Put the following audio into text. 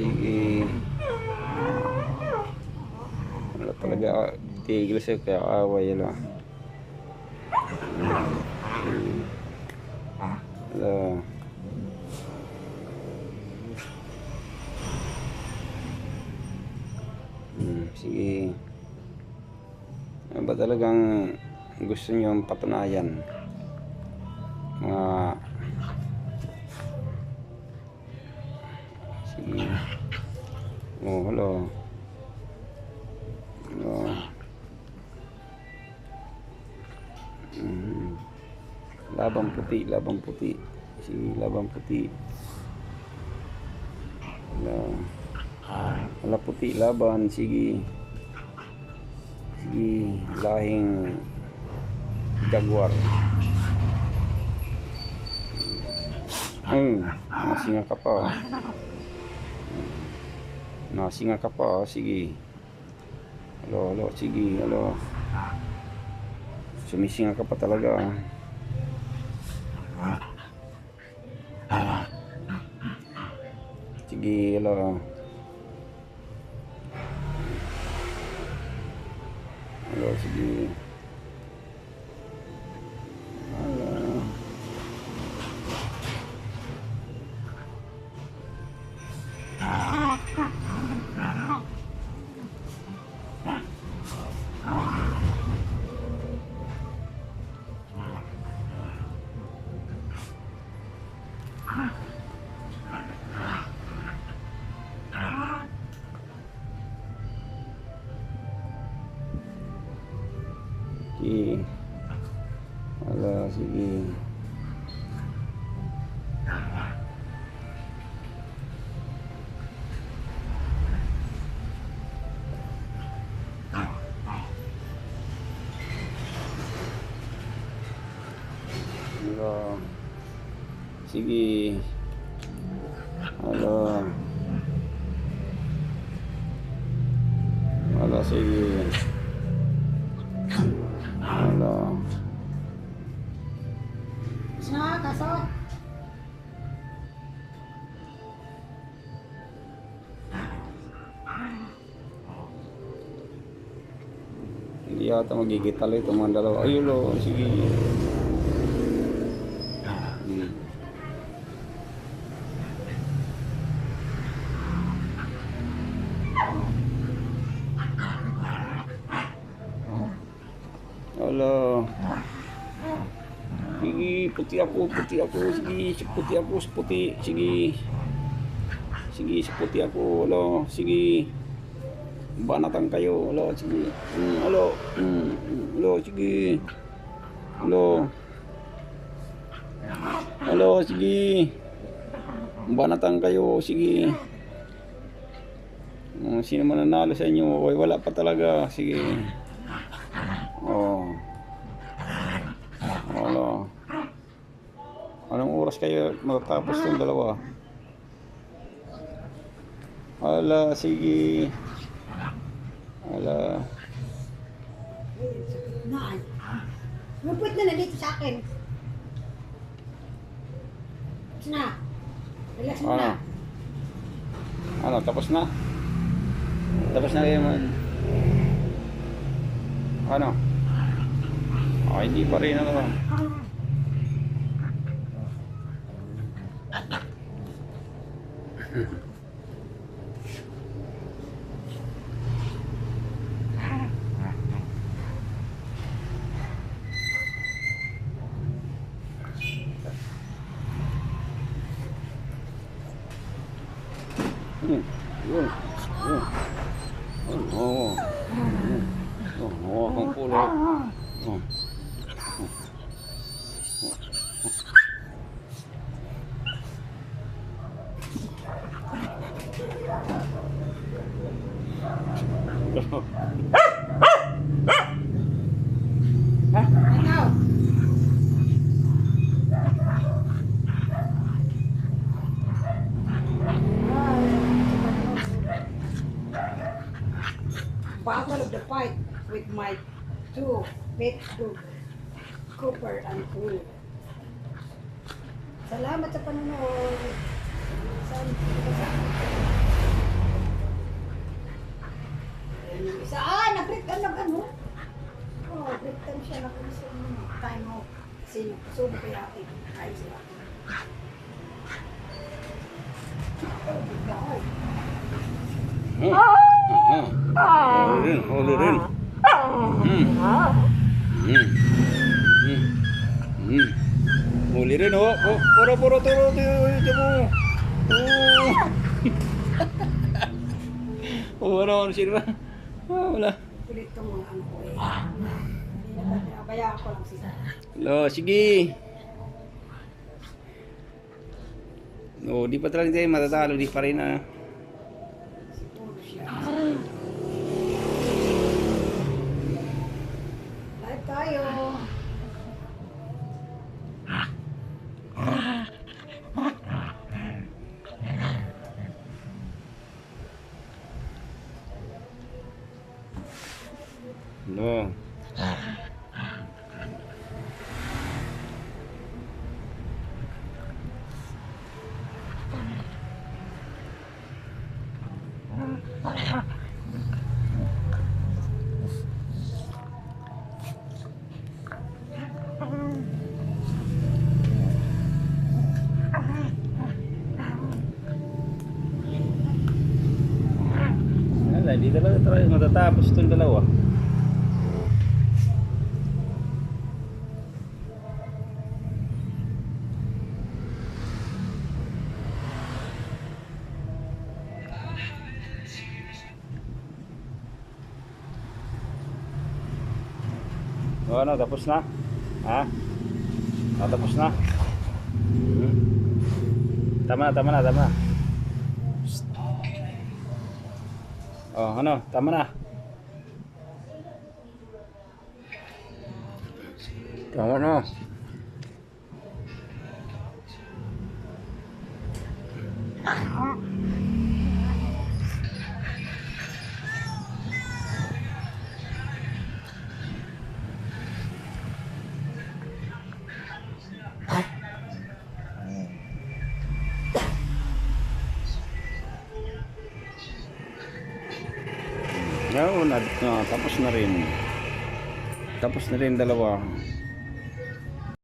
Sige. Wala talaga tigil siya kaya away yun ah. Wala. Hmm, sige. Ano ba talagang gusto niyong patunayan? Mga Sige. Oh, hello. Hello. Mhm. Labang puti, labang puti. Sige, labang puti. Hello. Wala puti, laban. Sige. Sige, lahing jaguar. Hmm, nasinga ka pa. Oh. Nasinga ka pa, oh. sige. Alo, alo, sige, alo. Sumisinga ka pa talaga. Sige, alo. Alo, sige. Wala, sige. Wala. Sige. Wala. Wala, sige. Wala. Sa kaso. Hindi yata magigital ito mga dalawa. Ayun. Hmm. Sige, puti ako, puti ako. Sige, puti ako, puti. Sige. Sige, puti ako. Wala, sige. Banatan kayo. Alo, sige. Mm, alo. Mm, alo, sige. Alo. Alo, sige. Banatan kayo. Sige. Mm, sino man nanalo sa inyo? Wala pa talaga. Sige. Oras kayo matatapos yung dalawa? Wala, sige. Wala. Naan. Lupit na na dito sa akin. Tapos na. Relax mo Ano? na. Ano, tapos na? Tapos na kayo man. Ano? Ah, hindi pa rin ano. Hmm. Yun. Yun. Yun. Oo. Yun. Oh, hawa kang pulo. Oh. Ikaw. battle of the fight with my two pet dog, Cooper and Queen. Salamat sa panonood. Saan Isa, ah, nag-break ka, nag-ano? Oh, break time siya, nag-unsong time off. Kasi yung subo kaya akin, kayo sila. Oh, break ka. Oh! Ah. Huli rin, huli rin. Mm. Mm. Mm. Mm. Huli rin, oh. oh. Puro, puro, turo, turo, mo. Oh. oh, ano, ano sila? Ah, wala. Kulit ko mga ano ko eh. Hindi na ba, pinabayaan ko lang sila. Lo, sige. No, di pa talaga tayo matatalo, di pa rin ah. Siguro siya. Tayo. No. Wala, di talaga talaga matatapos itong dalawa. O ano, tapos na? Ha? Natapos na? Hmm. Tama na, tama na, tama na. Oh, ano, tama na. Tama na. No, na, na, tapos na rin. Tapos na rin dalawa.